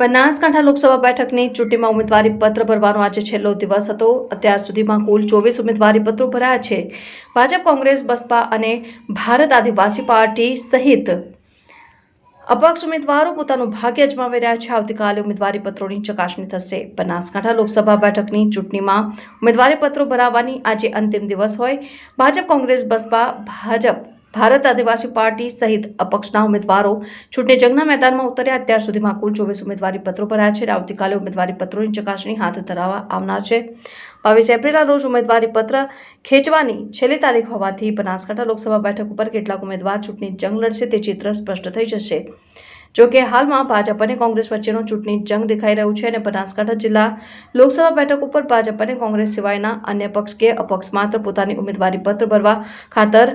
બનાસકાંઠા લોકસભા બેઠકની ચૂંટણીમાં ઉમેદવારી પત્ર ભરવાનો આજે છેલ્લો દિવસ હતો. અત્યાર સુધીમાં કુલ ચોવીસ ઉમેદવારી પત્રો ભરાયા છે. ભાજપ, કોંગ્રેસ, બસપા અને ભારત આદિવાસી પાર્ટી સહિત અપક્ષ ઉમેદવારો પોતાનું ભાગ્ય અજમાવી રહ્યા છે. આવતીકાલે ઉમેદવારી પત્રોની ચકાસણી થશે. બનાસકાંઠા લોકસભા બેઠકની ચૂંટણીમાં ઉમેદવારી પત્રો ભરાવવાની આજે અંતિમ દિવસ હોય. ભાજપ, કોંગ્રેસ, બસપા, ભાજપ ભારત આદિવાસી પાર્ટી સહિત અપક્ષના ઉમેદવારો ચૂંટણી જંગના મેદાનમાં ઉતર્યા. અત્યાર સુધીમાં કુલ ચોવીસ ઉમેદવારી પત્રો ભરાયા છે. અને આવતીકાલે ઉમેદવારી પત્રોની ચકાસણી હાથ ધરાવવા આવનાર છે. બાવીસ એપ્રિલના રોજ ઉમેદવારી પત્ર ખેંચવાની છેલ્લી તારીખ હોવાથી બનાસકાંઠા લોકસભા બેઠક ઉપર કેટલાક ઉમેદવાર ચૂંટણી જંગ લડશે તે ચિત્ર સ્પષ્ટ થઈ જશે. જો કે હાલમાં ભાજપ અને કોંગ્રેસ વચ્ચેનો ચૂંટણી જંગ દેખાઈ રહ્યું છે અને બનાસકાંઠા જિલ્લા લોકસભા બેઠક ઉપર ભાજપ અને કોંગ્રેસ સિવાયના અન્ય પક્ષ કે અપક્ષ માત્ર પોતાની ઉમેદવારી પત્ર ભરવા ખાતર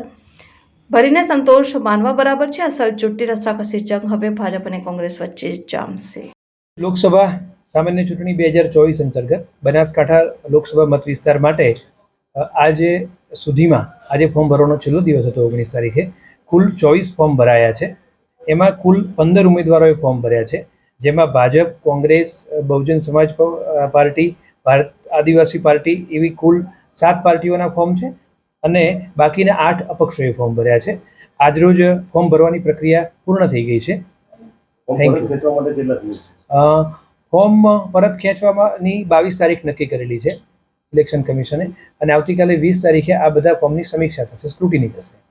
ભરીને સંતોષ માનવા બરાબર છે. અસલ ચૂંટણી રસ્સાકસી જંગ હવે ભાજપ અને કોંગ્રેસ વચ્ચે જામશે. લોકસભા સામાન્ય ચૂંટણી બે હજાર ચોવીસ અંતર્ગત બનાસકાંઠા લોકસભા મત વિસ્તાર માટે આજે સુધીમાં, આજે ફોર્મ ભરવાનો છેલ્લો દિવસ હતો ઓગણીસ તારીખે, કુલ ચોવીસ ફોર્મ ભરાયા છે. એમાં કુલ પંદર ઉમેદવારોએ ફોર્મ ભર્યા છે. જેમાં ભાજપ, કોંગ્રેસ બહુજન સમાજ પાર્ટી, ભારત આદિવાસી પાર્ટી એવી કુલ સાત પાર્ટીઓના ફોર્મ છે. અને બાકીના આઠ અપક્ષોએ ફોર્મ ભર્યા છે. આજરોજ ફોર્મ ભરવાની પ્રક્રિયા પૂર્ણ થઈ ગઈ છે. થેન્ક અ, ફોર્મ પરત ખેંચવાની બાવીસ તારીખ નક્કી કરેલી છે ઇલેક્શન કમિશને. અને આવતીકાલે વીસ તારીખે આ બધા ફોર્મની સમીક્ષા થશે સ્ક્રુટિની થશે.